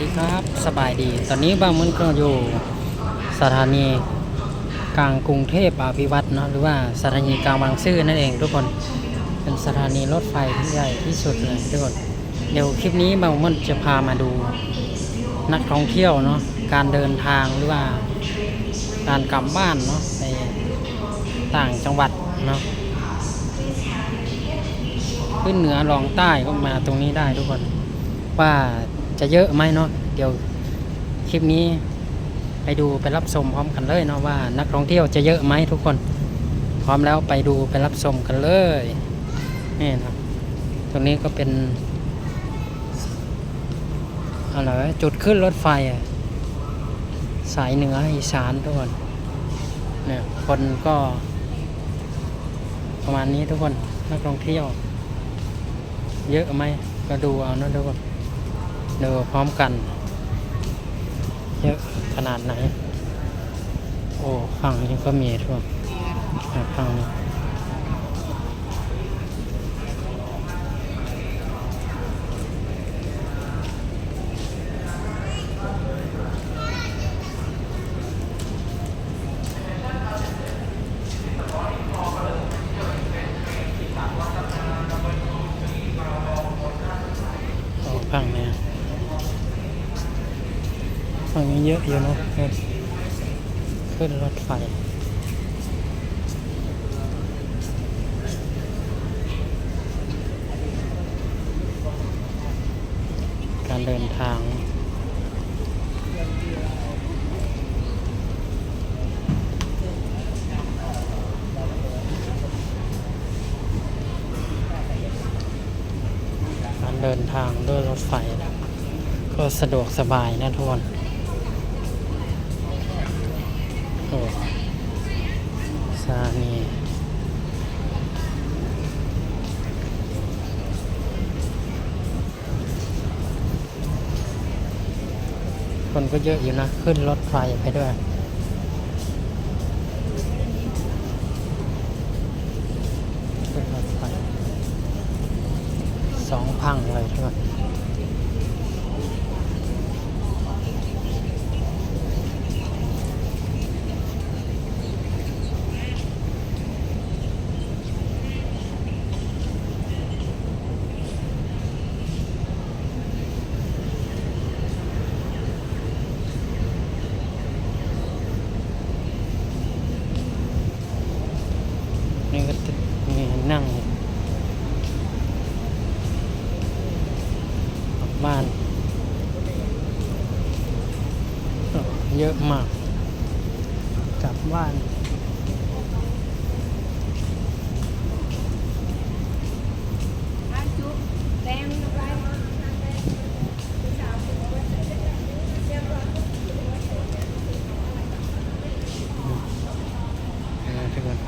ดีครับสบายดี ตอนนี้บางมันก็อยู่สถานีกลางกรุงเทพอภิวัตรเนาะหรือว่าสถานีกลางบางซื่อนั่นเองทุกคนเป็นสถานีรถไฟที่ใหญ่ที่สุดเลยทุกคนเดี๋ยวคลิปนี้บางมันจะพามาดูนักท่องเที่ยวเนาะการเดินทางหรือว่าการกลับบ้านเนาะในต่างจังหวัดเนาะขึ้นเหนือลองใต้ก็มาตรงนี้ได้ทุกคนว่า จะเยอะไหมเนาะเดี๋ยวคลิปนี้ไปดูไปรับชมพร้อมกันเลยเนาะว่านักท่องเที่ยวจะเยอะไหมทุกคน พร้อมแล้วไปดูไปรับชมกันเลยนี่นะตรงนี้ก็เป็นอะไรจุดขึ้นรถไฟสายเหนืออีสานทุกคนเนี่ยคนก็ ประมาณนี้ทุกคนนักท่องเที่ยว เยอะไหมก็ดูเอานะทุกคน ดูพร้อมกัน เยอะขนาดไหน โอ้ฝั่งนี้ก็มีทุกคนอะฝั่งนี้ เยอะอยู่เนอะขึ้นขึ้นรถไฟการเดินทางการเดินทางด้วยรถไฟนะก็สะดวกสบายนะทุกคน โอ้สถานีคนก็เยอะอยู่นะ ขึ้นรถไฟไปด้วยขึ้นรถไฟสองพังเลยทุกคนก็จะมีนั่งกลั บ้าน เยอะมาก กลับบ้านนะทุกคน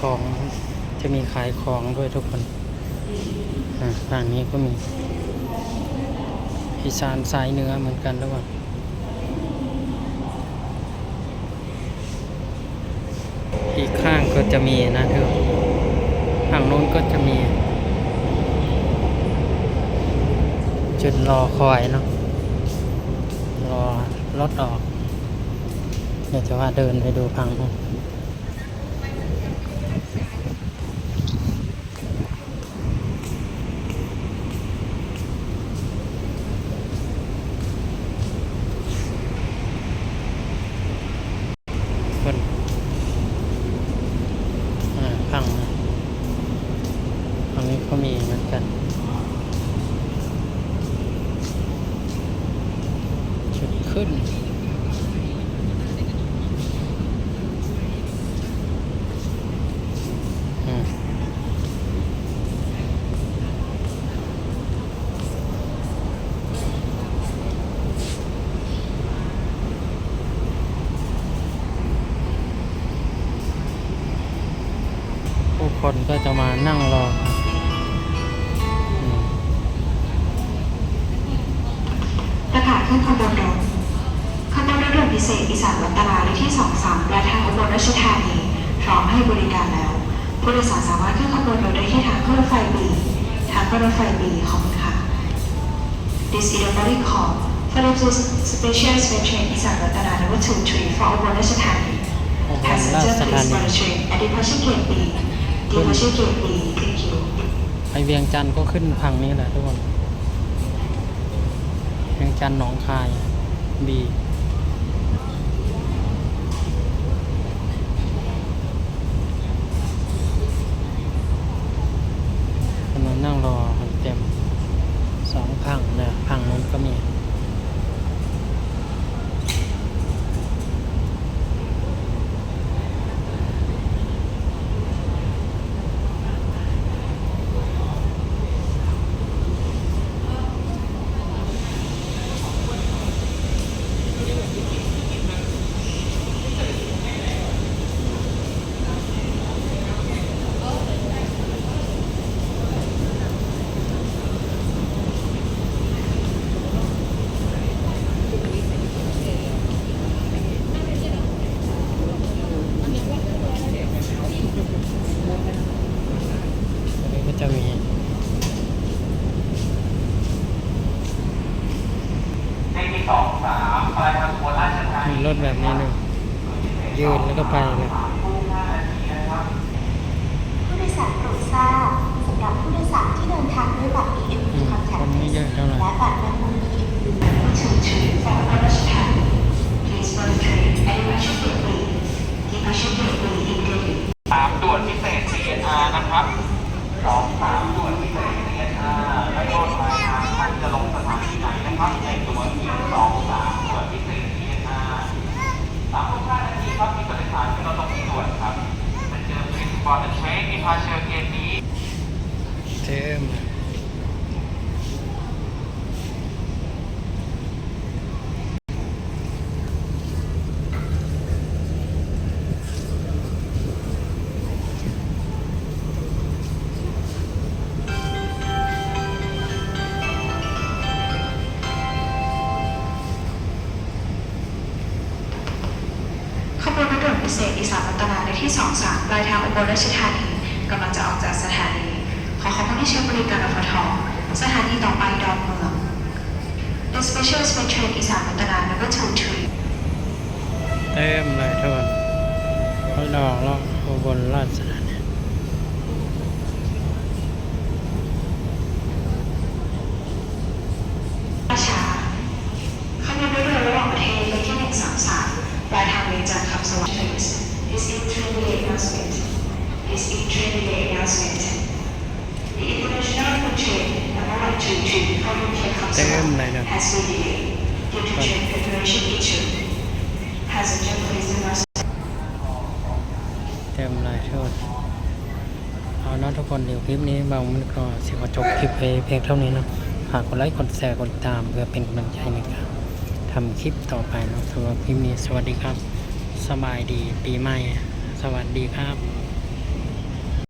ของจะมีขายของด้วยทุกคน ฝั่งนี้ก็มีอีสานสายเนื้อเหมือนกันทุกคนอีกข้างก็จะมีนะทุกคนฝั่งโน้นก็จะมี จุดรอคอยเนาะรอรถออกเดี๋ยวจะว่าเดินไปดูพังนู้นอ่าพังนะพัง นี้ก็มีเหมือนกัน จุดขึ้นอืมผู้คนก็จะมานั่งรอ ขึ้นขบวนรถขบวนรถด่วนพิเศษอีสานวัตราเลขที่ 23และทางขบวนราชธานีพร้อมให้บริการแล้วผู้โดยสารสามารถขึ้นขบวนรถได้ที่ทางขึ้นรถไฟบีทางขึ้นรถไฟบีขอบคุณค่ะ This is a body call for the special special train อีสานรัตนา number two three for อุบลราชธานี Passenger please board the train at departure gate B departure gate B thank you ไปเวียงจันทร์ก็ขึ้นพังนี้แหละทุกคน จันทร์หนองคายบีกำลังนั่งรอมันเต็มสองพังเนี่ยพังนู้นก็มี ตรงนี้ก็จะมี เลขที่สองสามปลายทางอุบลราชธา มี นี รถแบบนี้หนึ่งยืนแล้วก็ไปเลยคู่ห้านาทีนะครับผู้โดยสารโปรดทราบสำหรับผู้โดยสารที่เดินทางด้วยบัตร EMV อืม Contact คนไม่เยอะเท่าไหร่และบัตรแมงมุม EMV number two three for อุบลราชธานี Please board the train at departure gate B departure gate B in Delhi สามด่วนพิเศษ CNR นะครับสองสาม วนรถด่วนพิเศษอีสานรัตนาในที่ 23ปลายทางอุบลราชธานีกำลังจะออกจากสถานี ขอขอบคุณที่ใช้บริการรฟทสถานีต่อไปดอนเมือง The Special Space Train อีสานรัตนา number two t r e e เต็มเลยทุกคนเขาดอกแล้วอุบลราชธานี ราชาขบวนรถเรือระหว่างประเทศเลขที่ 133ปลายทางเวียงจันทร์คำสวัสดิ์ This is train delay announcement This is train delay announcement The international food train number one two three for UK คำส เต็มเลยนะเต็มเลยทุกคนเอาเนาะทุกคนเดี๋ยวคลิปนี้บางมันก็เสียว่าจบคลิปไปเพียงเท่านี้เนาะฝากกดไลค์กดแชร์กดติดตามเพื่อเป็นกำลังใจในการทำคลิปต่อไปเนาะสำหรับคลิปนี้สวัสดีครับ สบายดีปีใหม่ สวัสดีครับ